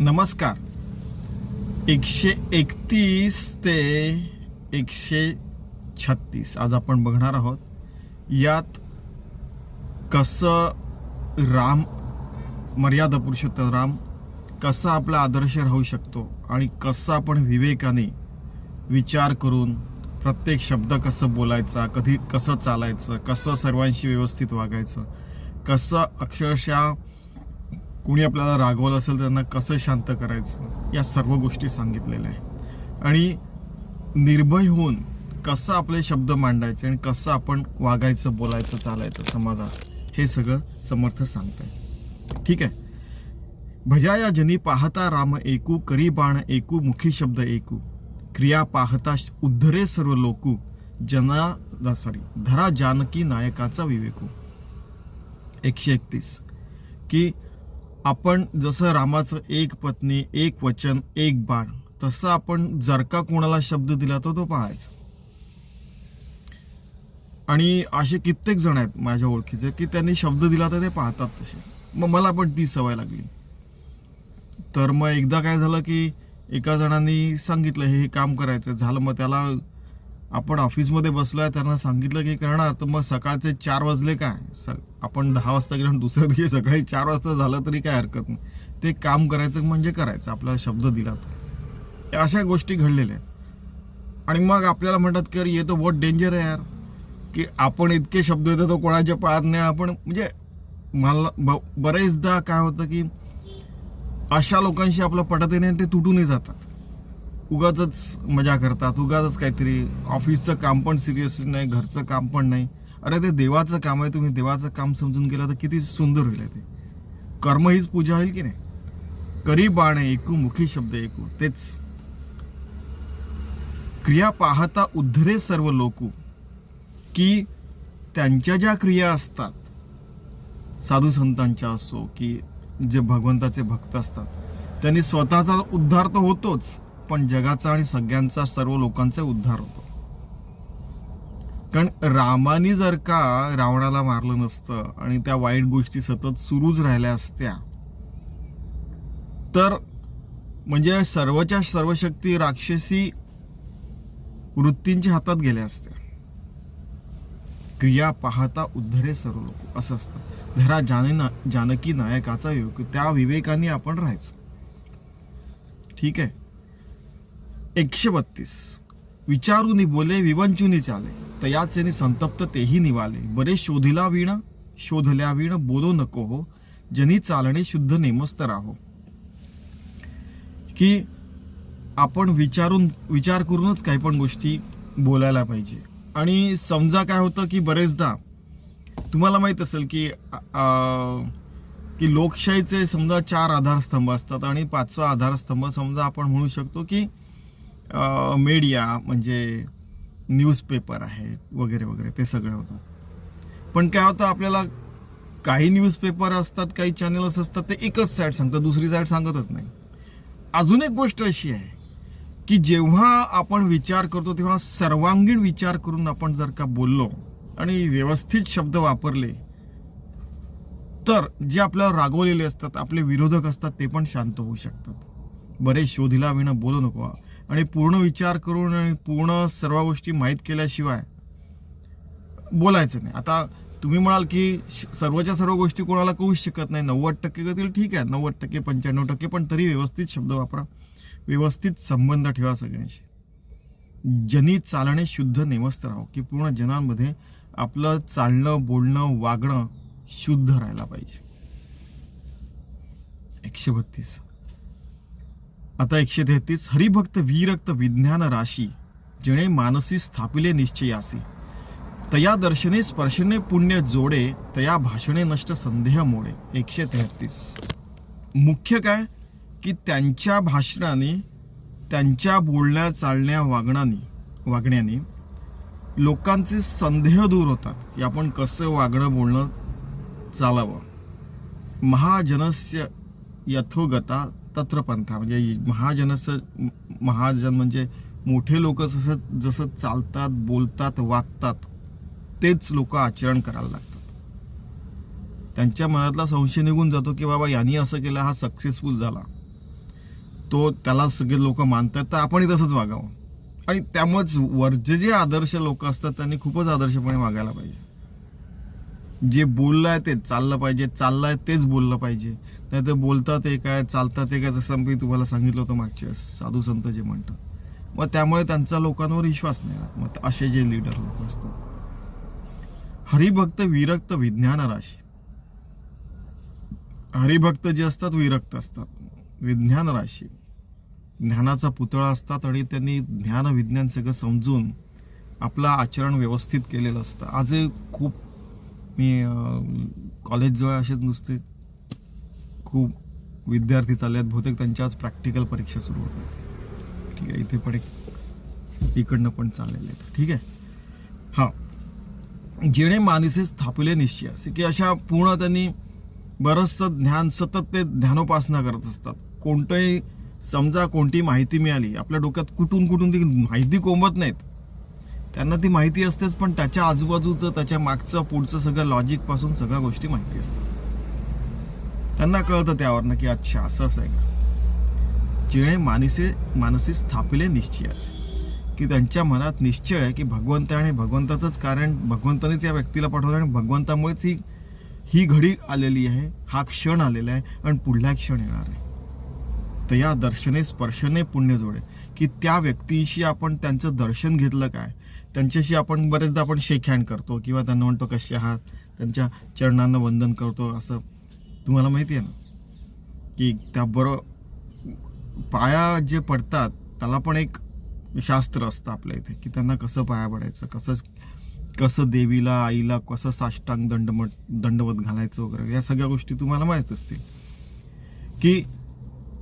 नमस्कार. एकशे एकतीस ते एकशे छत्तीस. आज आपण बघणार आहोत यात कसं राम मर्यादा पुरुषोत्तम राम कसा आपला आदर्श राहू शकतो आणि कसं आपण विवेकाने विचार करून प्रत्येक शब्द कसं बोलायचा कधी कसं चालायचं कसं सर्वांशी व्यवस्थित वागायचं कसं अक्षरशः कुणी आपल्याला रागवलं असेल त्यांना कसं शांत करायचं? या सर्व गोष्टी सांगितलेल्या आहे आणि निर्भय होऊन कसं आपले शब्द मांडायचे आणि कसं आपण वागायचं बोलायचं चालायचं समाजात हे सगळं समर्थ सांगताय ठीक आहे? भजाया जनी पाहता राम एकू करी बाण एकू मुखी शब्द एकू. क्रिया पाहता उद्धरे सर्व लोकू जना सॉरी धरा जानकी नायकाचा विवेकू. एकशे एकतीस. की आपण जसं रामाचं एक पत्नी एक वचन एक बाण तसं आपण जर का कोणाला शब्द दिला तर तो पाहायचा. आणि असे कित्येक जण आहेत माझ्या ओळखीचे की त्यांनी शब्द दिला तर ते पाहतात तसे. मग मला पण ती सवय लागली. तर मग एकदा काय झालं की एका जणांनी सांगितलं हे हे काम करायचं. झालं मग त्याला आपण ऑफिसमध्ये बसलो आहे त्यांना सांगितलं की करणार तर मग सकाळचे चार वाजले काय? स आपण दहा वाजता गेलो आणि दुसऱ्या दिवशी सकाळी चार वाजता झालं तरी काय हरकत नाही. ते काम करायचं म्हणजे करायचं आपला शब्द दिला तो. अशा गोष्टी घडलेल्या आहेत. आणि मग आपल्याला म्हणतात की अरे ये तो बहुत डेंजर आहे यार की आपण इतके शब्द येतो तो कोणाच्या पाळत नाही. आपण म्हणजे मला ब- बरेचदा काय होतं की अशा लोकांशी आपलं पटत नाही आणि ते तुटूनही जातात. उगाच मजा करतात उगाच काहीतरी ऑफिसचं काम पण सिरियसली नाही घरचं काम पण नाही. अरे ते देवाचं काम आहे तुम्ही देवाचं काम समजून केलं तर किती सुंदर होईल ते. कर्म हीच पूजा होईल की नाही? करी बाण एकू मुखी शब्द एकू. तेच. क्रिया पाहता उद्धरे सर्व लोकू. की त्यांच्या ज्या क्रिया असतात साधू संतांच्या असो की जे भगवंताचे भक्त असतात त्यांनी स्वतःचा उद्धार तर होतोच. पण जगाचा आणि सगळ्यांचा सर्व लोकांचा उद्धार होतो. कारण रामानी जर का रावणाला मारलं नसतं आणि त्या वाईट गोष्टी सतत सुरूच राहिल्या असत्या तर म्हणजे सर्वच्या सर्व शक्ती राक्षसी वृत्तींच्या हातात गेल्या असत्या. क्रिया पाहता उद्धरे सर्व लोक असं असतं. धरा जाने ना जानकी नायकाचा योग त्या विवेकाने आपण राहायचं. ठीक आहे? एकशे बत्तीस. विचारूनी बोले विवंचुनी चाले. तयाचेने संतप्त तेही निवाले. बरे शोधिला विण शोधल्या विण बोलो नको हो. जनी चालणे शुद्ध नेमस्त राहो. की आपण विचारून विचार करूनच काही पण गोष्टी बोलायला पाहिजे. आणि समजा काय होतं की बरेचदा तुम्हाला माहीत असेल की की लोकशाहीचे समजा चार आधारस्तंभ असतात आणि पाचवा आधारस्तंभ समजा आपण म्हणू शकतो की मीडिया म्हणजे न्यूजपेपर आहे वगैरे वगैरे ते सगळं होतं. पण काय होतं आपल्याला काही न्यूजपेपर असतात काही चॅनल्स असतात ते एकच साईड सांगतात दुसरी साईड सांगतच नाही. अजून एक गोष्ट अशी आहे की जेव्हा आपण विचार करतो तेव्हा सर्वांगीण विचार करून आपण जर का बोललो आणि व्यवस्थित शब्द वापरले तर जे आपल्याला रागवलेले असतात आपले विरोधक असतात ते पण शांत होऊ शकतात. बरेच शोधिला विणं बोलू नको. आणि पूर्ण विचार करून आणि पूर्ण सर्व गोष्टी माहीत केल्याशिवाय बोलायचं नाही. आता तुम्ही म्हणाल की श- सर्वच्या सर्व गोष्टी कोणाला कळूच शकत नाही. नव्वद टक्के करतील ठीक आहे. नव्वद टक्के पंच्याण्णव टक्के पण तरी व्यवस्थित शब्द वापरा. व्यवस्थित संबंध ठेवा सगळ्यांशी. जनी चालणे शुद्ध नेमस्त राहो की पूर्ण जनांमध्ये आपलं चालणं बोलणं वागणं शुद्ध राहायला पाहिजे. एकशे बत्तीस. आता एकशे तेहतीस हरिभक्त वीरक्त विज्ञान राशी जेणे मानसी स्थापिले निश्चयासी. तया दर्शने स्पर्शने पुण्य जोडे तया भाषणे नष्ट संदेह मोडे. एकशे तेहतीस. मुख्य काय? की त्यांच्या भाषणाने त्यांच्या बोलण्या चालण्या वागण्याने वागण्याने लोकांचे संदेह दूर होतात. की आपण कसं वागणं बोलणं चालावं. महाजनस्य यथोगता तत्रपंथा म्हणजे महाजनस्य महाजन म्हणजे मोठे लोक जसं जसं चालतात बोलतात वागतात तेच लोक आचरण करायला लागतात. त्यांच्या मनातला संशय निघून जातो की बाबा यांनी असं केलं हा सक्सेसफुल झाला. तो त्याला सगळे लोक मानतात तर आपणही तसंच वागावं. आणि त्यामुळेच वरचे जे आदर्श लोक असतात त्यांनी खूपच आदर्शपणे वागायला पाहिजे. जे बोललं आहे ते चाललं पाहिजे चाललंय तेच बोललं पाहिजे. नाही ते बोलतात ते काय चालतात ते काय जसं मी तुम्हाला सांगितलं होतं मागच्या साधू संत जे म्हणतात. मग त्यामुळे त्यांचा लोकांवर विश्वास नाही राहत. मग असे जे लीडर लोक असतात. हरिभक्त विरक्त विज्ञान राशी. हरिभक्त जे असतात विरक्त असतात. विज्ञान राशी. ज्ञानाचा पुतळा असतात आणि त्यांनी ज्ञान विज्ञान सगळं समजून आपलं आचरण व्यवस्थित केलेलं असतं. आज खूप मी कॉलेजजवळ असेच नुसते खूप विद्यार्थी चालले आहेत. बहुतेक त्यांच्या आज प्रॅक्टिकल परीक्षा सुरू होतात. ठीक आहे इथे पण एक इकडनं पण चाललेले आहेत. ठीक आहे? हां. जेणे माणसे स्थापिले निश्चय असे की अशा पूर्ण त्यांनी बरंचसं ध्यान सतत ते ध्यानोपासना करत असतात. कोणतंही समजा कोणती माहिती मिळाली आपल्या डोक्यात कुठून कुठून ती माहिती कोंबत नाहीत. त्यांना ती माहिती असतेच पण त्याच्या आजूबाजूचं त्याच्या मागचं पुढचं सगळं लॉजिकपासून सगळ्या गोष्टी माहिती असतात. त्यांना कळतं त्यावरनं की अच्छा असं असं आहे. का जिणे मानसे मानसी स्थापिले निश्चय असे. की त्यांच्या मनात निश्चय आहे की भगवंत आणि भगवंताचंच कारण भगवंतानेच या व्यक्तीला पाठवलं आणि भगवंतामुळेच ही ही घडी आलेली आहे हा क्षण आलेला आहे आणि पुढला क्षण येणार आहे. तर या दर्शने स्पर्शने पुण्य जोडे. की त्या व्यक्तीशी आपण त्यांचं दर्शन घेतलं काय? त्यांच्याशी आपण बरेचदा आपण शेक हँड करतो किंवा त्यांना म्हणतो कसे आहात? त्यांच्या चरणांना वंदन करतो असं तुम्हाला माहिती आहे ना? की त्याबरोबर पाया जे पडतात त्याला पण एक शास्त्र असतं आपल्या इथे की त्यांना कसं पाया पडायचं कसं कसं देवीला आईला कसं साष्टांग दंडमट दंडवत घालायचं वगैरे या सगळ्या गोष्टी तुम्हाला माहीत असतील. की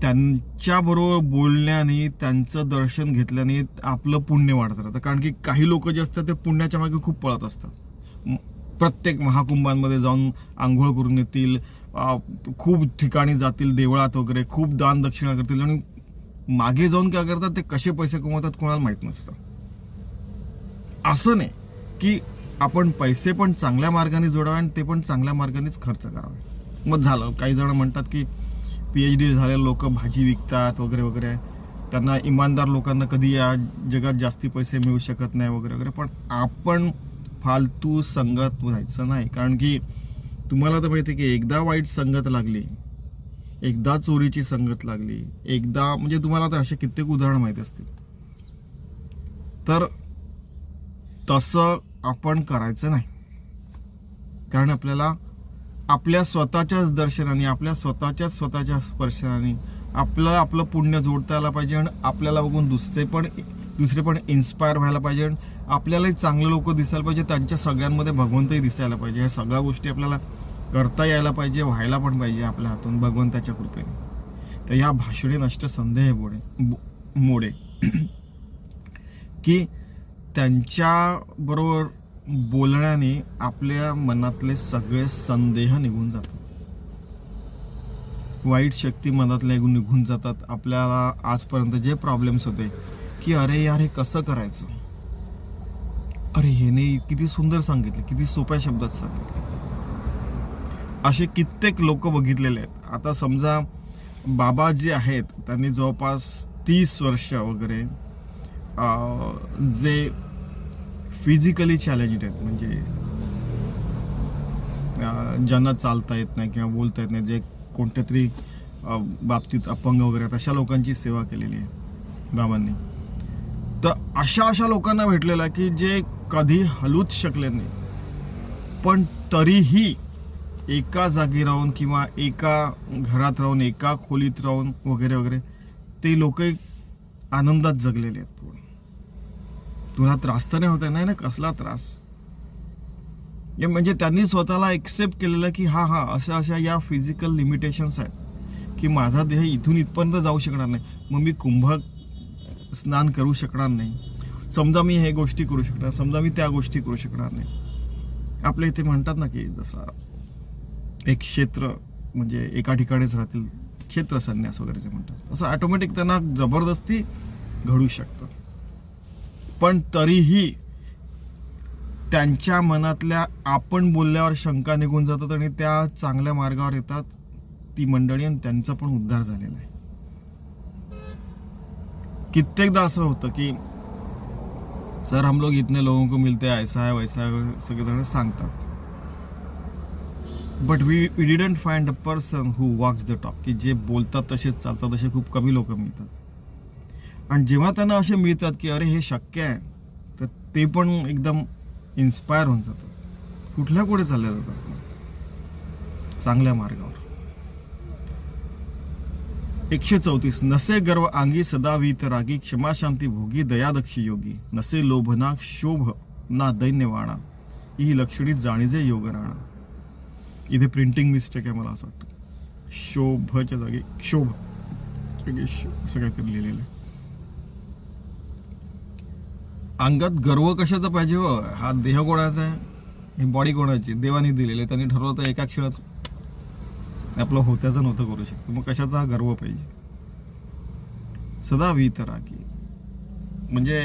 त्यांच्याबरोबर बोलण्याने त्यांचं दर्शन घेतल्याने आपलं पुण्य वाढत राहतं. कारण की काही लोक जे असतात ते पुण्याच्या मागे खूप पळत असतात. प्रत्येक महाकुंभांमध्ये जाऊन आंघोळ करून येतील खूप ठिकाणी जातील देवळात वगैरे खूप दान दक्षिणा करतील आणि मागे जाऊन काय करतात ते कसे पैसे कमवतात कोणाला माहीत नसतं. असं नाही की आपण पैसे पण चांगल्या मार्गाने जोडावे आणि ते पण चांगल्या मार्गानेच खर्च करावे. मग झालं काही जण म्हणतात की पी एच डी झालेले लोक भाजी विकतात वगैरे वगैरे. त्यांना इमानदार लोकांना कधी या जगात जास्ती पैसे मिळू शकत नाही वगैरे वगैरे. पण आपण फालतू संगत व्हायचं नाही. कारण की तुम्हाला तर माहिती आहे की एकदा वाईट संगत लागली एकदा चोरीची संगत लागली एकदा म्हणजे तुम्हाला तर असे कित्येक उदाहरणं माहीत असतील. तर तसं आपण करायचं नाही. कारण आपल्याला आपल्या स्वतःच्याच दर्शनाने आपल्या स्वतःच्याच स्वतःच्या स्पर्शनाने आपल्याला आपलं पुण्य जोडता आलं पाहिजे आणि आपल्याला बघून दुसरे पण दुसरे पण इन्स्पायर व्हायला पाहिजे आणि आपल्यालाही चांगले लोक दिसायला पाहिजे त्यांच्या सगळ्यांमध्ये भगवंतही दिसायला पाहिजे. ह्या सगळ्या गोष्टी आपल्याला करता यायला पाहिजे व्हायला पण पाहिजे आपल्या हातून भगवंताच्या कृपेने. तर ह्या भाषणे नष्ट संदेह बोडे बो- मोडे. की त्यांच्या बरोबर बोलण्याने आपल्या मनातले सगळे संदेह निघून जातात. वाईट शक्ती मनातल्या निघून जातात. आपल्याला आजपर्यंत जे प्रॉब्लेम्स होते की अरे यार हे कसं करायचं? अरे हेने किती सुंदर सांगितलं किती सोप्या शब्दात सांगितलं. असे कित्येक लोक बघितलेले आहेत. आता समजा बाबा जे आहेत त्यांनी जवळपास तीस वर्ष वगैरे जे फिजिकली चॅलेंजेड आहेत म्हणजे ज्यांना चालता येत नाही किंवा बोलता येत नाही जे कोणत्या तरी बाबतीत अपंग वगैरे आहेत अशा लोकांची सेवा केलेली आहे बाबांनी. तर अशा अशा लोकांना भेटलेला की जे कधी हलूच शकले नाही. पण तरीही एका जागी राहून किंवा एका घरात राहून एका खोलीत राहून वगैरे वगैरे ते लोक आनंदात जगलेले आहेत पूर्ण. तुला त्रास तर नाही होत आहे? नाही ना कसला त्रास? म्हणजे त्यांनी स्वतःला एक्सेप्ट केलेलं की हा हा अशा अशा या फिजिकल लिमिटेशन्स आहेत की माझा देह इथून इथपर्यंत जाऊ शकणार नाही. मग मी कुंभ स्नान करू शकणार नाही. समजा मी हे गोष्टी करू शकणार समजा मी त्या गोष्टी करू शकणार नाही. आपल्या इथे म्हणतात ना की जसा एक क्षेत्र म्हणजे एका ठिकाणीच राहतील क्षेत्र संन्यास वगैरे जे म्हणतात. असं ऑटोमॅटिक त्यांना जबरदस्ती घडू शकतं. पण तरीही त्यांच्या मनातल्या आपण बोलल्यावर शंका निघून जातात आणि त्या चांगल्या मार्गावर येतात ती मंडळी आणि त्यांचा पण उद्धार झालेला आहे. कित्येकदा असं होतं की सर हम लोग इतने लोगों को मिलते ऐसा है वैसा है सगळेजण सांगतात. But we we didn't find a person who walks the talk की जे बोलतात तसेच चालतात असे खूप कमी लोक मिळतात. आणि जेव्हा त्यांना असे मिळतात की अरे हे शक्य आहे तर ते पण एकदम इन्स्पायर होऊन जातात. कुठल्या पुढे चालल्या जातात? चांगल्या मार्गावर. एकशे चौतीस नसे गर्व अंगी सदावीत रागी क्षमाशांती भोगी दयादक्षी योगी नसे लोभना शोभ ना दैन्यवाणा ही लक्षणी जाणीजे योग राणा. इथे प्रिंटिंग मिस्टेक आहे मला असं वाटतं. शोभच्या जागी क्षोभ शो- असं काहीतरी लिहिलेलं आहे. अंगात गर्व कशाचा पाहिजे हो? हा देह कोणाचा आहे? ही बॉडी कोणाची? देवाने दिलेली आहे. त्यांनी ठरवलं तर एका क्षणात आपलं होत्याचं नव्हतं करू शकतो. मग कशाचा हा गर्व पाहिजे? सदा वीत रागी म्हणजे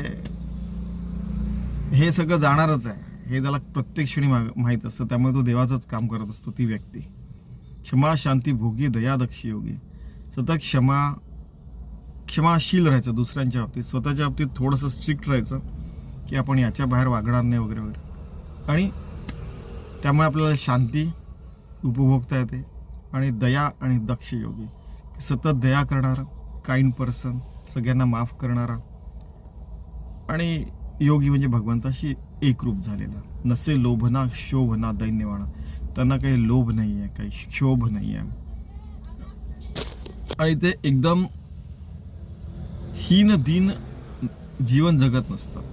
हे सगळं जाणारच आहे. हे त्याला प्रत्येक क्षणी माग- माहीत असतं त्यामुळे तो देवाचंच काम करत असतो ती व्यक्ती. क्षमा शांती भोगी दयादक्षी योगी. सतत क्षमा क्षमाशील राहायचं दुसऱ्यांच्या बाबतीत. स्वतःच्या बाबतीत थोडंसं स्ट्रिक्ट राहायचं की आपण याच्या बाहेर वागणार नाही वगैरे वगैरे. आणि त्यामुळे आपल्याला शांती उपभोगता येते. आणि दया आणि दक्ष योगी. सतत दया करणारा काइंड पर्सन सगळ्यांना माफ करणारा. आणि योगी म्हणजे भगवंताशी एकरूप झालेला. नसे लोभना शोभना दैन्यवाणा. त्यांना काही लोभ नाही आहे काही क्षोभ नाही आहे आणि ते एकदम हीन दीन जीवन जगत नसतात.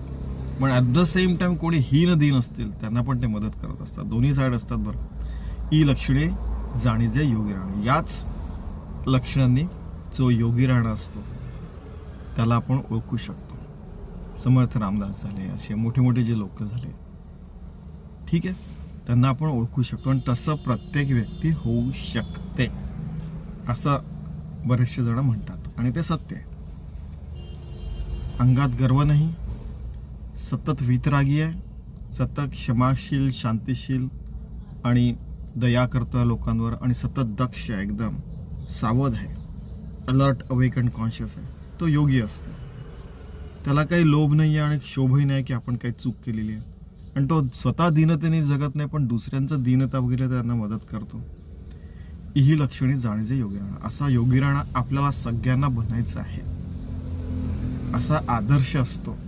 पण ॲट द सेम टाइम कोणी हीन दीन असतील त्यांना पण ते मदत करत असतात. दोन्ही साईड असतात बरं. ही लक्षणे जाणीजे योगी राहणं. याच लक्षणांनी जो योगी राहणा असतो त्याला आपण ओळखू शकतो. समर्थ रामदास झाले असे मोठे मोठे जे लोक झाले. ठीक आहे? त्यांना आपण ओळखू शकतो आणि तसं प्रत्येक व्यक्ती होऊ शकते असं बरेचसे जण म्हणतात. आणि ते सत्य आहे. अंगात गर्व नाही सतत वितरागी आहे सतत क्षमाशील शांतीशील आणि दया करतो आहे लोकांवर आणि सतत दक्ष आहे एकदम सावध आहे. अलर्ट अवेक अँड कॉन्शियस आहे. तो योगी असतो. त्याला काही लोभ नाही आहे आणि शोभही नाही की आपण काही चूक केलेली आहे. आणि तो स्वतः दीनतेने जगत नाही पण दुसऱ्यांचं दीनता वगैरे त्यांना मदत करतो. ही लक्षणे जाणीचे योगी राणा. असा योगी राणा आपल्याला सगळ्यांना बनायचं आहे. असा आदर्श असतो.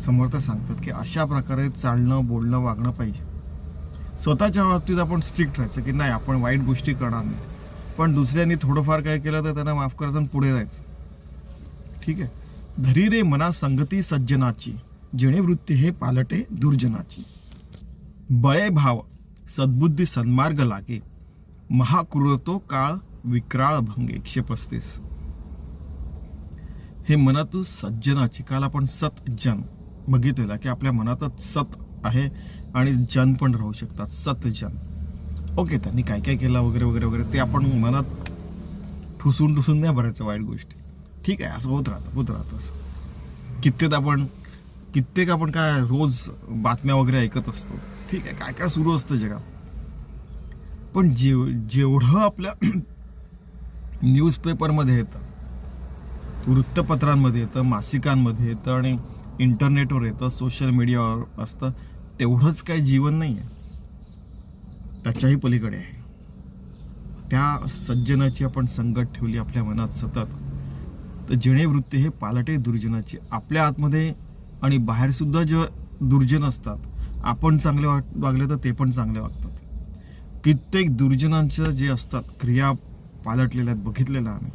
समर्थ सांगतात की अशा प्रकारे चालणं बोलणं वागणं पाहिजे. स्वतःच्या बाबतीत आपण स्ट्रिक्ट राहायचं की नाही आपण वाईट गोष्टी करणार नाही. पण दुसऱ्यांनी थोडंफार काय केलं तर त्यांना माफ करायचं आणि पुढे जायचं. ठीक आहे? धरी रे मना संगती सज्जनाची जेणे वृत्ती हे पालटे दुर्जनाची. बळे भाव सद्बुद्धी सन्मार्ग लागे महाक्रूरतो काळ विक्राळ भंगे एकशे पस्तीस हे मनातून सज्जनाची काल आपण सत जन बघितलेला की आपल्या मनातच सत आहे आणि जन पण राहू शकतात सत जन. ओके त्यांनी काय काय केलं वगैरे वगैरे वगैरे ते आपण मनात ठुसून ठुसून नाही भरायचं वाईट गोष्टी. ठीक आहे असं होत राहतं होत राहतं असं. कित्येक आपण कित्येक आपण काय रोज बातम्या वगैरे ऐकत असतो. ठीक आहे काय काय सुरू असतं जगात. पण जेव जेवढं आपल्या न्यूजपेपरमध्ये येतं वृत्तपत्रांमध्ये येतं मासिकांमध्ये येतं आणि इंटरनेटवर येतं सोशल मीडियावर असतं तेवढंच काही जीवन नाही आहे. त्याच्याही पलीकडे आहे. त्या सज्जनाची आपण संगत ठेवली आपल्या मनात सतत. तर जणे वृत्ती हे पालटे दुर्जनाची. आपल्या आतमध्ये आणि बाहेरसुद्धा जे दुर्जन असतात आपण चांगले वाग वागले तर ते पण चांगले वागतात. कित्येक दुर्जनांचं जे असतात क्रिया पालटलेल्या आहेत बघितलेलं आम्ही.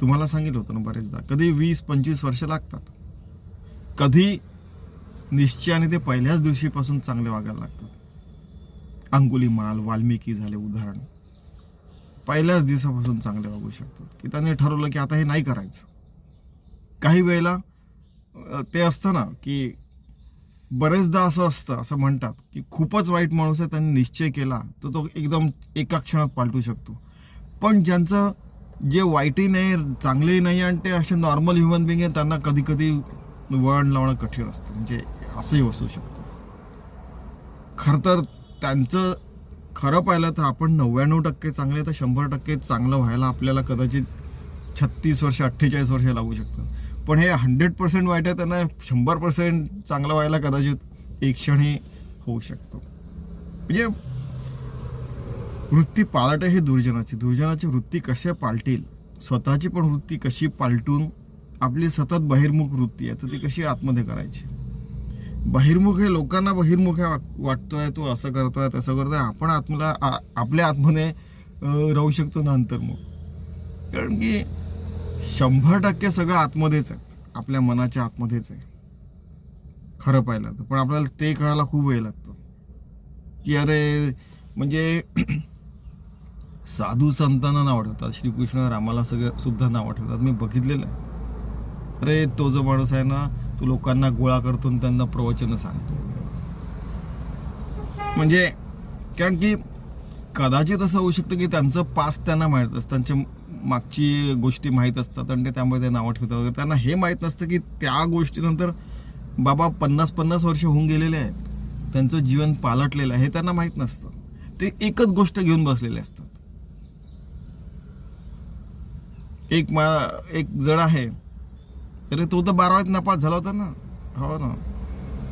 तुम्हाला सांगितलं होतं ना बरेचदा कधी वीस पंचवीस वर्ष लागतात. कधी निश्चयाने ते पहिल्याच दिवशीपासून चांगले वागायला लागतात. अंगुली म्हणाल वाल्मिकी झाले उदाहरण. पहिल्याच दिवसापासून चांगले वागू शकतात. की त्यांनी ठरवलं की आता हे नाही करायचं. काही वेळेला ते असतं ना की बरेचदा असं असतं असं म्हणतात की खूपच वाईट माणूस आहे त्यांनी निश्चय केला तर तो एकदम एका क्षणात पालटू शकतो. पण ज्यांचं जे वाईटही नाही चांगलेही नाही आणि ते असे नॉर्मल ह्युमन बिंग आहे त्यांना कधी कधी वळण लावणं कठीण असतं. म्हणजे असंही असू शकतं. खरं तर त्यांचं खरं पाहिलं तर आपण नव्याण्णव टक्के चांगले तर शंभर टक्के चांगलं व्हायला आपल्याला कदाचित छत्तीस वर्ष अठ्ठेचाळीस वर्ष लागू शकतं पण हे हंड्रेड पर्सेंट वाईट आहे त्यांना शंभर पर्सेंट चांगलं व्हायला कदाचित एक क्षणही होऊ शकतो. म्हणजे वृत्ती पालट आहे दुर्जनाची. दुर्जनाची वृत्ती कशा पालटील? स्वतःची पण वृत्ती कशी पालटून आपली सतत बहिर्मुख वृत्ती आहे तर ती कशी आतमध्ये करायची? बहिर्मुख हे लोकांना बहिर्मुख आहे वाटतोय तो असं करतोय तसं करतोय. आपण आत्मला आ- आपल्या आतमध्ये राहू शकतो ना अंतर्मुख. कारण की शंभर टक्के सगळं आतमध्येच आहे. आपल्या मनाच्या आतमध्येच आहे. खरं पाहिलं तर पण आपल्याला ते कळायला खूप वेळ लागतो. की अरे म्हणजे साधू संतांना नाव ठेवतात. श्रीकृष्ण रामाला सगळं सुद्धा नाव ठेवतात. मी बघितलेलं आहे. अरे तो जो माणूस आहे ना तो लोकांना गोळा करतो आणि त्यांना प्रवचन सांगतो. म्हणजे कारण की कदाचित असं होऊ शकतं की त्यांचं पास त्यांना माहीत असतं त्यांच्या मागची गोष्टी माहीत असतात आणि ते त्यामुळे ते नावं ठेवतात वगैरे. त्यांना हे माहीत नसतं की त्या गोष्टीनंतर बाबा पन्नास पन्नास वर्ष होऊन गेलेले आहेत. त्यांचं जीवन पालटलेलं आहे हे त्यांना माहीत नसतं. ते एकच गोष्ट घेऊन बसलेले असतात. एक मा एक जण आहे अरे तो तर बारावीत नापास झाला होता ना. हो ना.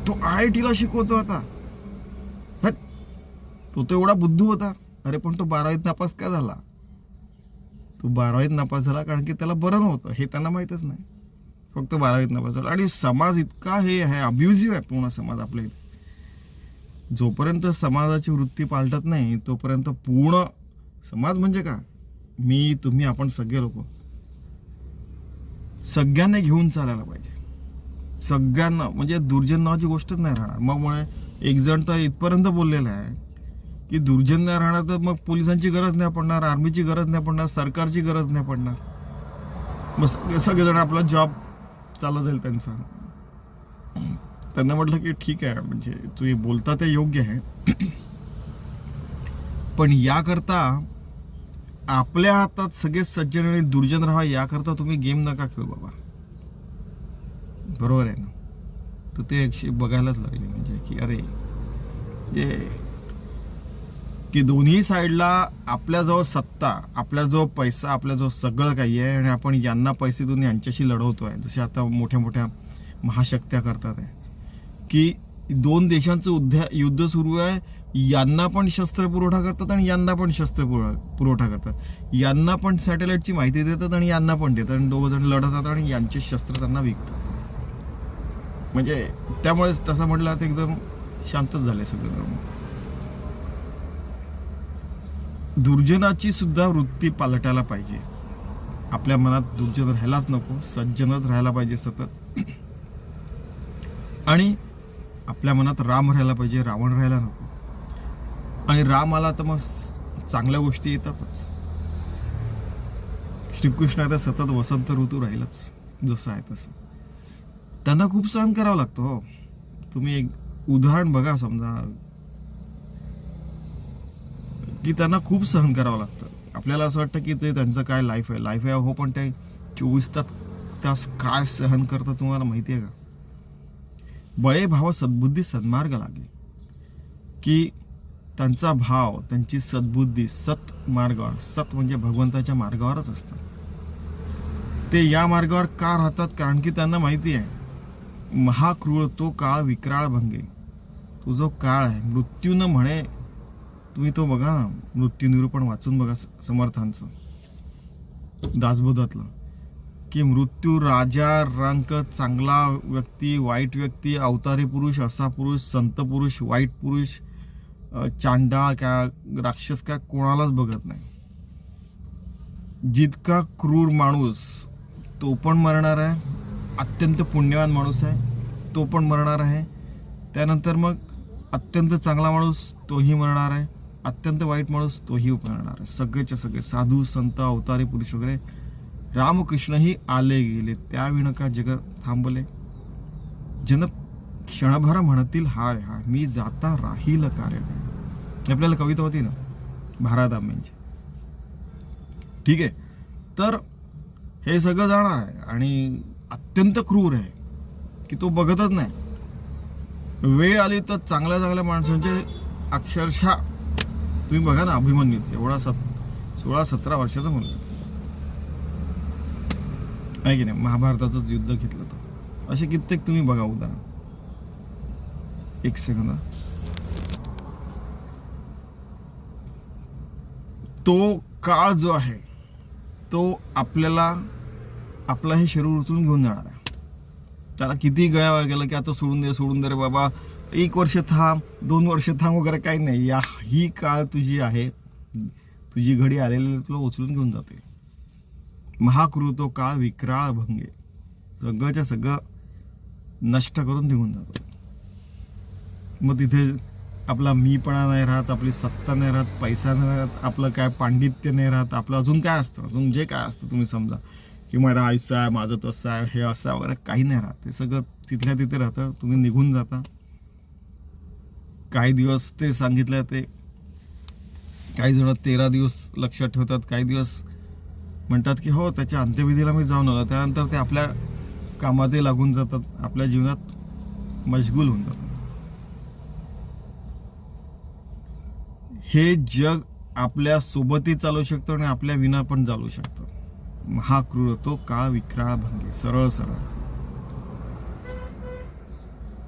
तो आय आय टीला शिकवतो आता. हट. तो तर एवढा बुद्धू होता. अरे पण तो बारावीत नापास का झाला? तो बारावीत नापास झाला कारण की त्याला बरं नव्हतं. हे त्यांना माहीतच नाही. फक्त बारावीत नापास झाला. आणि समाज इतका हे आहे अब्युझिव्ह आहे पूर्ण समाज आपल्या इथे. जोपर्यंत समाजाची वृत्ती पालटत नाही तोपर्यंत पूर्ण समाज म्हणजे का? मी तुम्ही आपण सगळे लोक. सगळ्यांना घेऊन चालायला पाहिजे. सगळ्यांना म्हणजे दुर्जन नावाची गोष्टच नाही राहणार. मग मुळे एकजण तर इथपर्यंत बोललेला आहे की दुर्जन नाही राहणार तर मग पोलिसांची गरज नाही पडणार आर्मीची गरज नाही पडणार सरकारची गरज नाही पडणार. मग सगळेजण आपला जॉब चालला जाईल त्यांचा. त्यांना म्हटलं की ठीक आहे म्हणजे तुम्ही बोलता ते योग्य आहे. पण याकरता आपल्या हातात सगळे सज्जन आणि दुर्जन राहा याकरता तुम्ही गेम नका खेळू बाबा. बरोबर आहे ना? तर ते बघायलाच लागले म्हणजे की अरे जे की दोन्ही साईडला आपल्याजवळ सत्ता आपल्याजवळ पैसा आपल्याजवळ सगळं काही आहे आणि आपण यांना पैसे देऊन यांच्याशी लढवतो आहे जसे आता मोठ्या मोठ्या महाशक्त्या करतात. आहे की दोन देशांचं उद्या युद्ध सुरू आहे यांना पण शस्त्र पुरवठा करतात आणि यांना पण शस्त्र पुरव- पुरवठा करतात. यांना पण सॅटेलाइटची माहिती देतात आणि यांना पण देतात. आणि दोघं जण लढतात आणि यांचे शस्त्र त्यांना विकतात. म्हणजे त्यामुळेच तसं म्हटलं तर एकदम शांतच झाले सगळं दुर्जनाची सुद्धा वृत्ती पालटायला पाहिजे. आपल्या मनात दुर्जन राहायलाच नको सज्जनच राहायला पाहिजे सतत. आणि आपल्या मनात राम राहायला पाहिजे रावण राहायला नको. आणि राम आला तर मग चांगल्या गोष्टी येतातच. श्रीकृष्ण तर सतत वसंत ऋतू राहीलच जसं आहे तसं. त्यांना खूप सहन करावं लागतं हो. तुम्ही एक उदाहरण बघा समजा. की त्यांना खूप सहन करावं लागतं. आपल्याला असं वाटतं की ते त्यांचं काय लाईफ आहे? लाईफ आहे हो पण ते चोवीस तास तास काय सहन करतं तुम्हाला माहिती आहे का? बळे भाव सद्बुद्धी सन्मार्ग लागे. की त्यांचा भाव त्यांची सद्बुद्धी सत मार्गावर सत म्हणजे भगवंताच्या मार्गावरच असतं. ते या मार्गावर का राहतात? कारण की त्यांना माहिती आहे महाक्रूळ तो काळ विक्राळ भंगे. तो जो काळ आहे मृत्यूनं म्हणे तुम्ही तो बघा ना मृत्यू निरूपण वाचून बघा स- समर्थांचं. दासबोधातलं. की मृत्यू राजा रंक चांगला व्यक्ती वाईट व्यक्ती अवतारी पुरुष असा पुरुष संत पुरुष वाईट पुरुष चांडाळ का राक्षस का कोणालाच बघत नाही. जितका क्रूर माणूस तो पण मरणार आहे अत्यंत पुण्यवान माणूस आहे तो पण मरणार आहे. त्यानंतर मग अत्यंत चांगला माणूस तोही मरणार आहे अत्यंत वाईट माणूस तोही मरणार आहे. सगळेच्या सगळे साधू संत अवतारे पुरुष वगैरे रामकृष्णही आले गेले. त्या विणका जग थांबले. जन क्षणभर म्हणतील हाय हाय मी जाता राहील कार्य आपल्याला कविता होती ना भारतांबेंची ठीक आहे? तर हे सगळं जाणार आहे आणि अत्यंत क्रूर आहे की तो बघतच नाही. वेळ आली तर चांगल्या चांगल्या माणसांचे अक्षरशः तुम्ही बघा ना अभिमन्यूच एवढा सत सोळा सतरा वर्षाचा मुलगा. आहे की नाही? महाभारताचंच युद्ध घेतलं तर. असे कित्येक तुम्ही बघा उदाहरण. एक सेकंद तो काळ जो आहे तो आपल्याला आपलं हे शरीर उचलून घेऊन जाणार आहे. त्याला किती गया गेलं की आता सोडून दे सोडून दे रे बाबा. एक वर्ष थांब दोन वर्ष थांब वगैरे काही नाही. या ही काळ तुझी आहे. तुझी घडी आलेली तुला उचलून घेऊन जाते. महाकृ तो काळ विक्राळ भंगे. सगळंच्या सगळं नष्ट करून निघून जातो. मग तिथे आपला मीपणा नाही राहत आपली सत्ता नाही राहत पैसा नाही राहत आपलं काय पांडित्य नाही राहत आपलं अजून काय असतं? अजून जे काय असतं तुम्ही समजा. की माझं आयुष्य आहे माझं तसं आहे हे असं आहे वगैरे काही नाही राहत. ते सगळं तिथल्या तिथे राहतं. तुम्ही निघून जाता. काही दिवस ते सांगितलं ते काही जण तेरा दिवस लक्षात ठेवतात काही दिवस म्हणतात की हो त्याच्या अंत्यविधीला मी जाऊन आलो. त्यानंतर ते आपल्या कामातही लागून जातात. आपल्या जीवनात मशगूल होऊन जातात. हे जग आपल्या सोबतही चालू शकतं आणि आपल्या विना पण चालू शकतं. महाक्रूर तो काळ विक्राळ भंगे सरळ सरळ.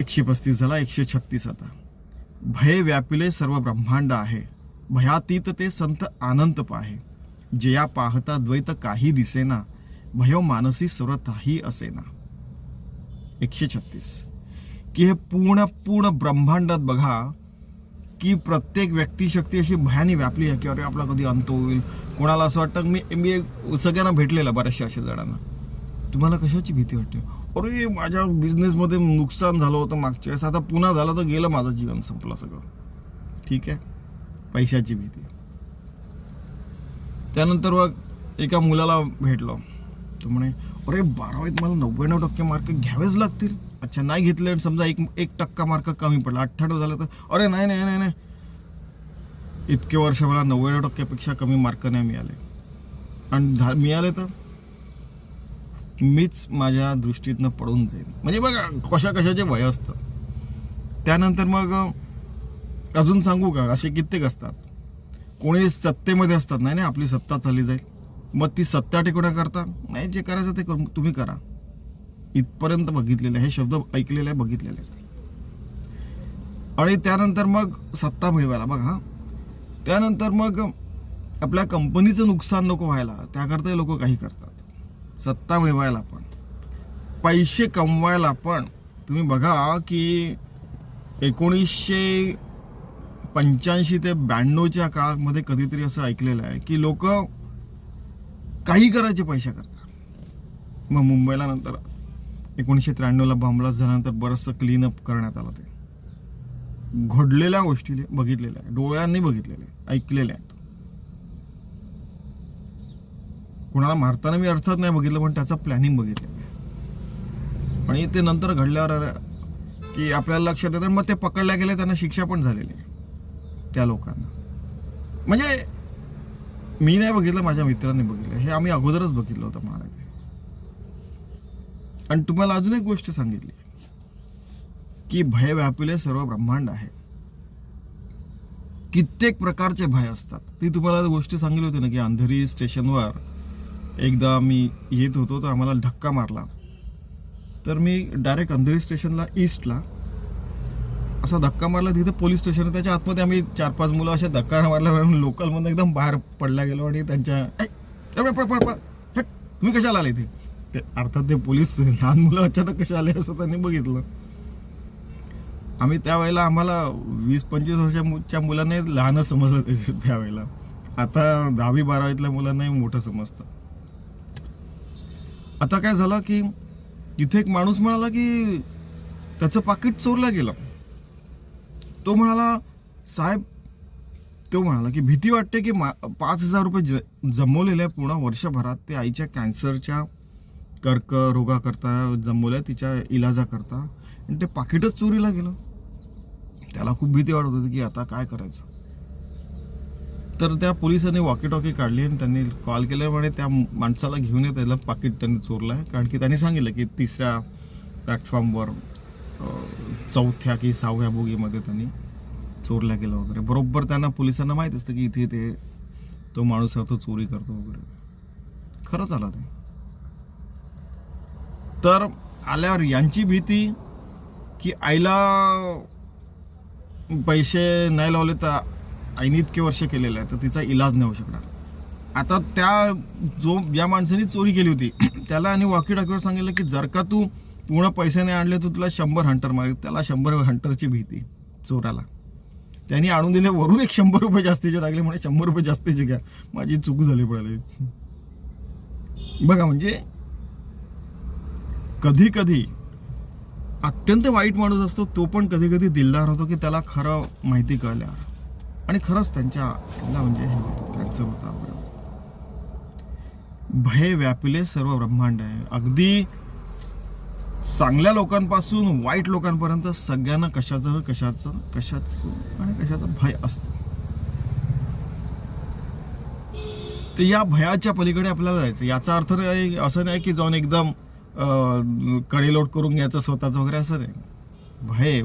एकशे पस्तीस झाला एकशे छत्तीस आता. भय व्यापिले सर्व ब्रह्मांड आहे. भयातीत ते संत अनंत पाहे. जया पाहता द्वैत काही दिसेना भयो मानसी सर्वताही असेना. एकशे छत्तीस. की हे पूर्ण पूर्ण ब्रह्मांडात बघा की प्रत्येक व्यक्तिशक्ती अशी भयाने व्यापली आहे की अरे आपला कधी अंत होईल? कोणाला असं वाटतं मी मी सगळ्यांना भेटलेलं बऱ्याचशा अशा जणांना. तुम्हाला कशाची भीती वाटते? अरे माझ्या बिझनेसमध्ये नुकसान झालं होतं मागच्या वेळेस. आता पुन्हा झालं तर गेलं माझं जीवन संपलं सगळं. ठीक आहे? पैशाची भीती. त्यानंतर मग एका मुलाला भेटलो. तो म्हणे अरे बारावीत मला नव्याण्णव टक्के मार्क घ्यावेच लागतील. अच्छा नाही घेतले आणि समजा एक एक टक्का मार्क कमी पडला अठ्ठ्याण्णव झालं तर अरे नाही नाही नाही नाही. इतके वर्ष मला नव्याण्णव टक्क्यापेक्षा कमी मार्क नाही मिळाले. आणि झा मिळाले तर? मीच माझ्या दृष्टीतनं पडून जाईल म्हणजे बघा कशा कशाचे वय असतं त्यानंतर मग अजून सांगू का असे कित्येक असतात. कोणी सत्तेमध्ये असतात नाही नाही आपली सत्ता चालली जाईल. मग ती सत्ता टिकवण्याकरता नाही जे करायचं ते करू- तुम्ही करा. इथपर्यंत बघितलेले आहे. हे शब्द ऐकलेले आहे बघितलेले आहेत. आणि त्यानंतर मग सत्ता मिळवायला बघा त्यानंतर मग आपल्या कंपनीचं नुकसान नको व्हायला त्याकरता लोक काही करतात. सत्ता मिळवायला पण पैसे कमवायला पण तुम्ही बघा की एकोणीसशे पंच्याऐंशी ते ब्याण्णवच्या काळामध्ये कधीतरी असं ऐकलेलं आहे की लोक काही करायचे पैसे करतात. मग मुंबईला नंतर एकोणीसशे त्र्याण्णवला बॉम्बलास्ट झाल्यानंतर बरंचसं क्लीनअप करण्यात आलं ते. घडलेल्या गोष्टी बघितलेल्या आहे डोळ्यांनी बघितलेल्या आहे ऐकलेल्या आहेत. कुणाला मारताना मी अर्थात नाही बघितलं पण त्याचं प्लॅनिंग बघितलेलं आहे. आणि ते नंतर घडल्यावर की आपल्याला लक्षात येतं मग ते पकडल्या गेले त्यांना शिक्षा पण झालेली आहे. त्या लोकांना. म्हणजे मी नाही बघितलं माझ्या मित्रांनी बघितलं. हे आम्ही अगोदरच बघितलं होतं महाराज. आणि तुम्हाला अजून एक गोष्ट सांगितली की भय व्यापिले सर्व ब्रह्मांड आहे कित्येक प्रकारचे भय असतात ती तुम्हाला गोष्ट सांगितली होती ना की अंधेरी स्टेशनवर एकदा मी येत होतो तर आम्हाला धक्का मारला तर मी डायरेक्ट अंधेरी स्टेशनला ईस्टला असा धक्का मारला तिथे पोलीस स्टेशन त्याच्या आतमध्ये आम्ही चार पाच मुलं अशा धक्का मारला लोकलमधून एकदम बाहेर पडला गेलो आणि त्यांच्या मी तुम्ही कशाला आले इथे ते अर्थात ते पोलीस लहान मुलं अचानक कसे आले असं त्यांनी बघितलं. आम्ही त्यावेळेला आम्हाला वीस पंचवीस वर्षाच्या मुलांना लहानच समजलं त्यावेळेला. आता दहावी बारावीतल्या मुलांनाही मोठं समजतं. आता काय झालं की तिथे एक माणूस म्हणाला की त्याचं पाकिट चोरलं गेलं. तो म्हणाला साहेब तो म्हणाला की भीती वाटते की मा पाच हजार रुपये ज जमवलेले आहे पूर्ण वर्षभरात ते आईच्या कॅन्सरच्या कर्करोगाकरता जमवल्या तिच्या इलाजाकरता आणि ते पाकिटच चोरीला गेलं. त्याला खूप भीती वाटत होती की आता काय करायचं. तर त्या पोलिसांनी वॉकी टॉकी काढली आणि त्यांनी कॉल केल्यामुळे त्या माणसाला घेऊन येत त्याला पाकिट त्यांनी चोरलं आहे. कारण की त्यांनी सांगितलं की तिसऱ्या प्लॅटफॉर्मवर चौथ्या की सहाव्या बोगीमध्ये त्यांनी चोरल्या गेलं वगैरे. बरोबर त्यांना पोलिसांना माहीत असतं की इथे ते तो माणूस राहतो तो चोरी करतो वगैरे. खरंच आला ते. तर आल्यावर यांची भीती की आईला पैसे नाही लावले तर आईने इतके वर्ष केलेले आहे तर तिचा इलाज नाही होऊ शकणार. आता त्या जो या माणसाने चोरी केली होती त्याला आणि वाकी टाकीवर सांगितलं की जर का तू पूर्ण पैसे नाही आणले तर तुला शंभर हंटर मारेल. त्याला शंभर हंटरची भीती चोराला. त्यांनी आणून दिले वरून एक शंभर रुपये जास्तीचे टाकले म्हणे शंभर रुपये जास्तीचे घ्या. माझी चूक झाली पडली. बघा म्हणजे कधी कधी अत्यंत वाईट माणूस असतो तो पण कधी कधी दिलदार होतो की त्याला खरं माहिती कळल्यावर. आणि खरंच त्यांच्या त्यांना म्हणजे हे होतं कॅन्सर होता बरोबर भय व्यापिले सर्व ब्रह्मांड आहे. अगदी चांगल्या लोकांपासून वाईट लोकांपर्यंत सगळ्यांना कशाचं कशाचं कशाचं आणि कशाचं भय असतं. तर या भयाच्या पलीकडे आपल्याला जायचं याचा अर्थ नाही- असं नाही की जाऊन एकदम कडेलोट करून घ्यायचं स्वतःचं वगैरे असं नाही. भय.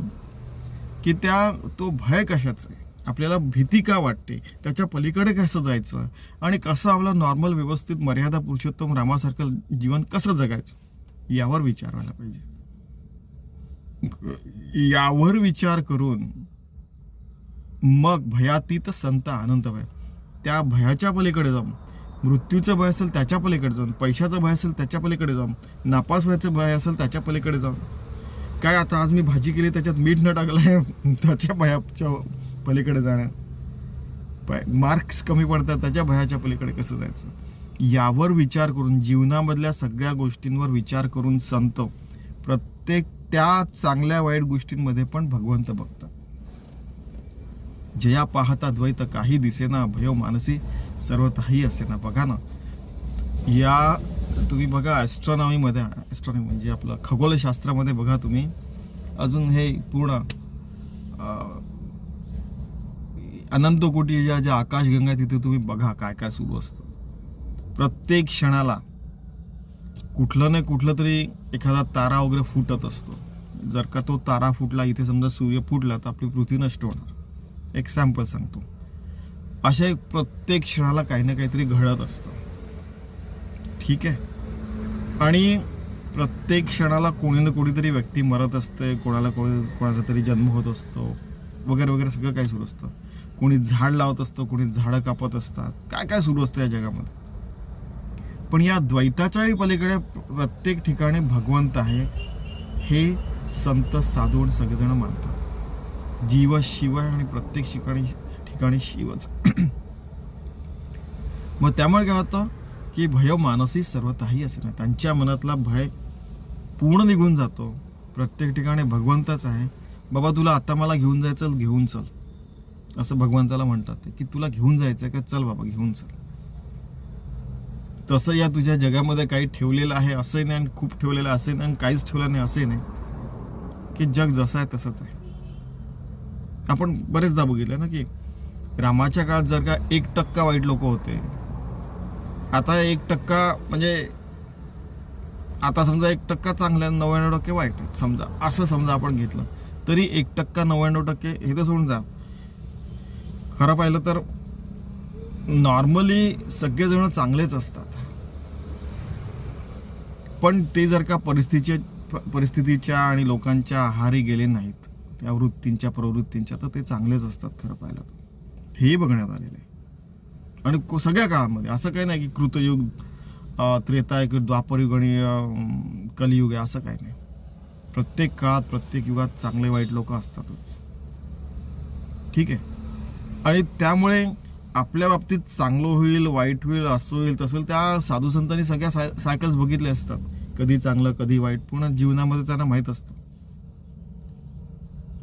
की त्या तो भय कशाचा आहे? आपल्याला भीती का वाटते? त्याच्या पलीकडे कसं जायचं? आणि कसं आपलं नॉर्मल व्यवस्थित मर्यादा पुरुषोत्तम रामासारखं जीवन कसं जगायचं? यावर विचार व्हायला पाहिजे. यावर विचार करून मग भयातीत संत आनंद भय त्या भयाच्या पलीकडे जाऊन मृत्यूचं भय असेल त्याच्या पलीकडे जाऊन पैशाचं भय असेल त्याच्या पलीकडे जाऊन नापास व्हायचं भय असेल त्याच्या पलीकडे जाऊन. काय आता आज मी भाजी केली त्याच्यात मीठ न टाकलंय त्याच्या भयाच्या पलीकडे जाण्या मार्क्स कमी पडतात त्याच्या भयाच्या पलीकडे कसं जायचं? यावर विचार करून जीवनामधल्या सगळ्या गोष्टींवर विचार करून संत प्रत्येक त्या चांगल्या वाईट गोष्टींमध्ये पण भगवंत बघतात. जया पाहता द्वैत काही दिसेना भयो मानसी सर्वताही असेना. बघा ना या तुम्ही बघा ॲस्ट्रॉनॉमीमध्ये ॲस्ट्रॉनॉमी म्हणजे आपलं खगोलशास्त्रामध्ये बघा तुम्ही. अजून हे पूर्ण अनंतकोटी ज्या ज्या आकाशगंगा तिथे तुम्ही बघा काय काय सुरू असतं. प्रत्येक क्षणाला कुठलं नाही कुठलं तरी एखादा तारा वगैरे फुटत असतो. जर का तो तारा फुटला इथे समजा सूर्य फुटला तर आपली पृथ्वी नष्ट होणार. एक्झाम्पल सांगतो. अशा एक प्रत्येक क्षणाला काही ना काहीतरी घडत असतं. ठीक आहे? आणि प्रत्येक क्षणाला कोणी ना कोणीतरी व्यक्ती मरत असते कोणाला कोणी कोणाचा तरी जन्म होत असतो वगैरे वगैरे सगळं काय सुरू असतं. कोणी झाड लावत असतं कोणी झाडं कापत असतात काय काय सुरू असतं या जगामध्ये? पण या द्वैताच्याही पलीकडे प्रत्येक ठिकाणी भगवंत आहे हे संत साधून सगळेजण मानतात. जीव शिवाय आणि प्रत्येक ठिकाणी ठिकाणी शिवच. मग त्यामुळे काय होतं की भय मानसी सर्वताही असे ना त्यांच्या मनातला भय पूर्ण निघून जातो. प्रत्येक ठिकाणी भगवंतच आहे. बाबा तुला आता मला घेऊन जायचं घेऊन चल. असं भगवंताला म्हणतात ते की तुला घेऊन जायचं का चल बाबा घेऊन चल. तसं या तुझ्या जगामध्ये काही ठेवलेलं आहे असंही नाही आणि खूप ठेवलेलं आहे असंही नाही आणि काहीच ठेवलं नाही असंही नाही. की जग जसं आहे तसंच आहे. आपण बरेचदा बघितलं ना की रामाच्या काळात जर का एक टक्का वाईट लोक होते आता एक टक्का म्हणजे आता समजा एक टक्का चांगल्या नव्याण्णव टक्के वाईट आहेत समजा असं समजा आपण घेतलं तरी एक टक्का नव्याण्णव टक्के हे तर सोडून जा. खरं पाहिलं तर नॉर्मली सगळेजण चांगलेच असतात. पण ते जर का परिस्थितीच्या परिस्थितीच्या आणि लोकांच्या आहारी गेले नाहीत त्या वृत्तींच्या प्रवृत्तींच्या तर ते चांगलेच असतात खरं पाहिलं तर. हेही बघण्यात आलेलं आहे. आणि को- सगळ्या काळामध्ये असं काही नाही की कृतयुग त्रेतायुग द्वापरयुग आणि कलियुग आहे असं काही नाही. प्रत्येक काळात प्रत्येक युगात चांगले वाईट लोक असतातच. ठीक आहे? आणि त्यामुळे आपल्या बाबतीत चांगलं होईल वाईट होईल असं होईल तसं होईल त्या साधू संतांनी सगळ्या साय सायकल्स बघितल्या असतात. कधी चांगलं कधी वाईट पूर्ण जीवनामध्ये त्यांना माहीत असतं.